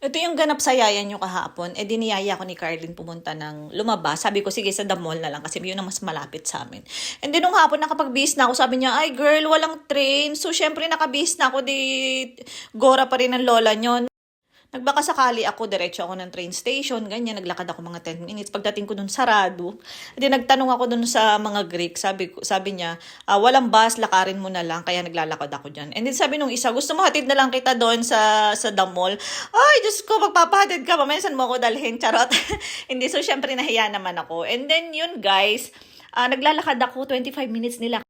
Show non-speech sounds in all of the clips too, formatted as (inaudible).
Ito yung ganap sa yaya nyo kahapon. Eh, diniyaya ko ni Carlin pumunta ng lumabas. Sabi ko, sige, sa the mall na lang kasi yun ang mas malapit sa amin. And then, nung hapon nakapag-bis na ako, sabi niya, ay girl, walang train. So, syempre, nakabis na ako, di gora pa rin ng lola nyo. Nagbaka sakali ako, diretso ako ng train station, ganyan, naglakad ako mga 10 minutes. Pagdating ko dun sarado, hindi nagtanong ako dun sa mga Greek, sabi, sabi niya, "Ah, walang bus, lakarin mo na lang, kaya naglalakad ako dyan. And then sabi nung isa, gusto mo hatid na lang kita doon sa, sa the mall. Ay, Diyos ko, magpapahatid ka, mamensan mo ako dalhin, charot. (laughs) hindi, so syempre nahiya naman ako. And then yun guys, ah, naglalakad ako, 25 minutes nila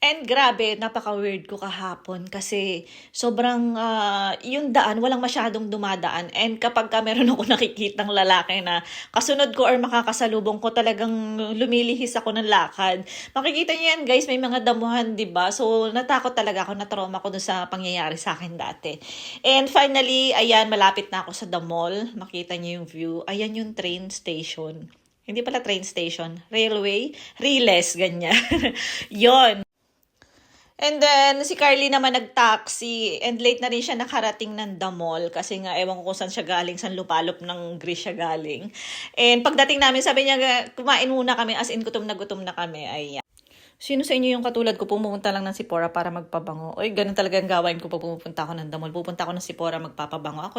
And grabe, napaka-weird ko kahapon kasi sobrang ah, yung daan, walang masyadong dumadaan. And kapag ka meron ako nakikitang lalaki na kasunod ko or makakasalubong ko, talagang lumilihis ako ng lakad. Makikita niyo yan guys, may mga damuhan, di ba? So natakot talaga ako, na-trauma ko dun sa pangyayari sa akin dati. And finally, ayan, malapit na ako sa the mall. Makita niyo yung view. Ayan yung train station. Hindi pala train station, railway, Riles, ganyan. (laughs) Yon. And then, si Carly naman nag-taxi and late na rin siya nakarating ng mall kasi nga ewan ko kung saan siya galing, saan lupalop ng Greece siya galing. And pagdating namin, sabi niya, kumain muna kami as in gutom na gutom na kami. Ay, Sino sa inyo yung katulad ko pumunta lang ng Sipora para magpabango? Oy, ganun talaga ang gawain ko pag pupunta ako ng mall. Pupunta ako ng Sipora magpapabango. Ako